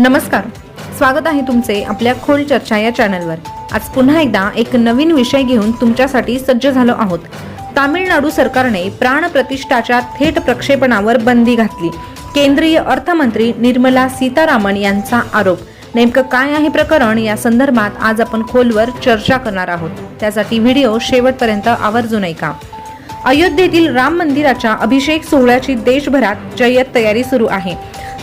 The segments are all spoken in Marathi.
नमस्कार. स्वागत आहे तुमचे आपल्या खोल चर्चा या चॅनलवर. आज पुन्हा एकदा एक नवीन विषय घेऊन तुमच्यासाठी सज्ज झालो आहोत. तामिळनाडू सरकारने प्राणप्रतिष्ठाच्या थेट प्रक्षेपणावर बंदी घातली. केंद्रीय अर्थमंत्री निर्मला सीतारामन यांचा आरोप. नेमकं काय आहे प्रकरण या संदर्भात आज आपण खोलवर चर्चा करणार आहोत. त्यासाठी व्हिडिओ शेवटपर्यंत आवर्जून ऐका. अयोध्येतील राम मंदिराच्या अभिषेक सोहळ्याची देशभरात जय्यत तयारी सुरू आहे.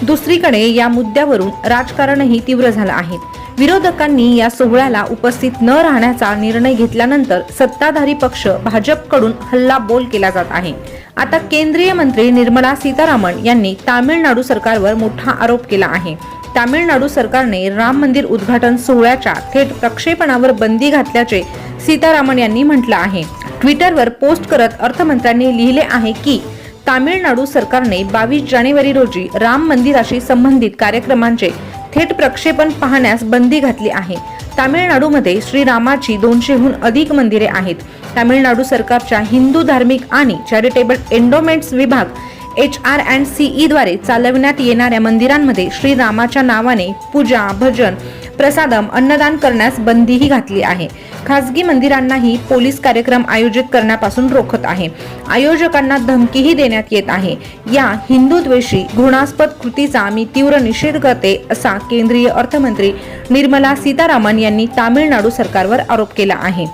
दुसरीकडे या मुद्द्यावरून राजकारणही तीव्र झालं आहे. विरोधकांनी या सोहळ्याला उपस्थित न राहण्याचा निर्णय घेतल्यानंतर सत्ताधारी पक्ष भाजपकडून हल्ला बोल केला जात आहे. आता केंद्रीय मंत्री निर्मला सीतारामन यांनी तामिळनाडू सरकारवर मोठा आरोप केला आहे. तामिळनाडू सरकारने राम मंदिर उद्घाटन सोहळ्याच्या थेट प्रक्षेपणावर बंदी घातल्याचे सीतारामन यांनी म्हटलं आहे. ट्विटरवर पोस्ट करत अर्थमंत्र्यांनी लिहिले आहे की तामिळनाडू सरकारने बावीस जानेवारी रोजी राम मंदिराशी संबंधित कार्यक्रमांचे थेट प्रक्षेपण पाहण्यास बंदी घातली आहे. तामिळनाडूमध्ये श्रीरामाची दोनशेहून अधिक मंदिरे आहेत. तामिळनाडू सरकारच्या हिंदू धार्मिक आणि चॅरिटेबल एन्डोमेंट्स विभाग एच आर अँड सीईद्वारे चालविण्यात येणाऱ्या मंदिरांमध्ये श्रीरामाच्या नावाने पूजा भजन प्रसादम अन्नदान करण्यास बंदीही घातली आहे. खासगी मंदिरांनाही पोलीस कार्यक्रम आयोजित करण्यापासून रोखत आहे. आयोजकांना धमकीही देण्यात येत आहे. या हिंदुद्वेषी घृणास्पद कृतीचा मी तीव्र निषेध करते असा केंद्रीय अर्थमंत्री निर्मला सीतारामन यांनी तामिळनाडू सरकारवर आरोप केला आहे.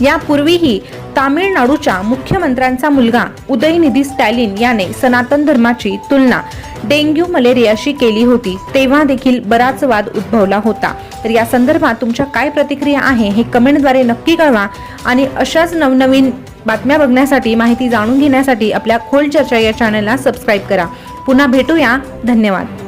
यापूर्वीही तामिळनाडूच्या मुख्यमंत्र्यांचा मुलगा उदयनिधी स्टॅलिन याने सनातन धर्माची तुलना डेंग्यू मलेरियाशी केली होती तेव्हा देखील बराच वाद उद्भवला होता. तर या संदर्भात तुमच्या काय प्रतिक्रिया आहे हे कमेंटद्वारे नक्की कळवा. आणि अशाच नवनवीन बातम्या बघण्यासाठी माहिती जाणून घेण्यासाठी आपल्या खोल चर्चा या चॅनलला सबस्क्राईब करा. पुन्हा भेटूया. धन्यवाद.